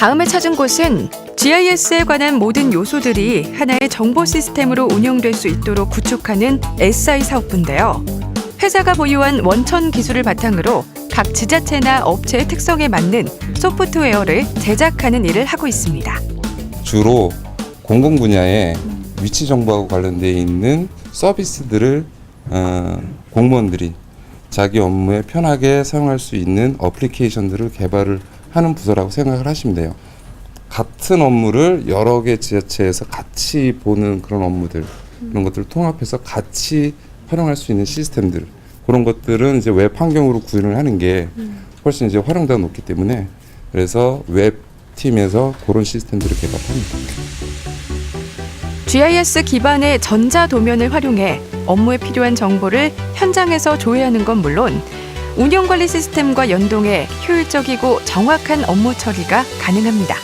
다음에 찾은 곳은 GIS에 관한 모든 요소들이 하나의 정보 시스템으로 운영될 수 있도록 구축하는 SI 사업부인데요. 회사가 보유한 원천 기술을 바탕으로 각 지자체나 업체의 특성에 맞는 소프트웨어를 제작하는 일을 하고 있습니다. 주로 공공 분야의 위치 정보하고 관련되어 있는 서비스들을 어, 공무원들이 자기 업무에 편하게 사용할 수 있는 어플리케이션들을 개발을 하는 부서라고 생각을 하시면 돼요. 같은 업무를 여러 개 지자체에서 같이 보는 그런 업무들 이런 것들을 통합해서 같이 활용할 수 있는 시스템들 그런 것들은 이제 웹 환경으로 구현을 하는 게 훨씬 이제 활용도가 높기 때문에 그래서 웹 팀에서 그런 시스템들을 개발합니다. GIS 기반의 전자 도면을 활용해 업무에 필요한 정보를 현장에서 조회하는 건 물론 운영 관리 시스템과 연동해 효율적이고 정확한 업무 처리가 가능합니다.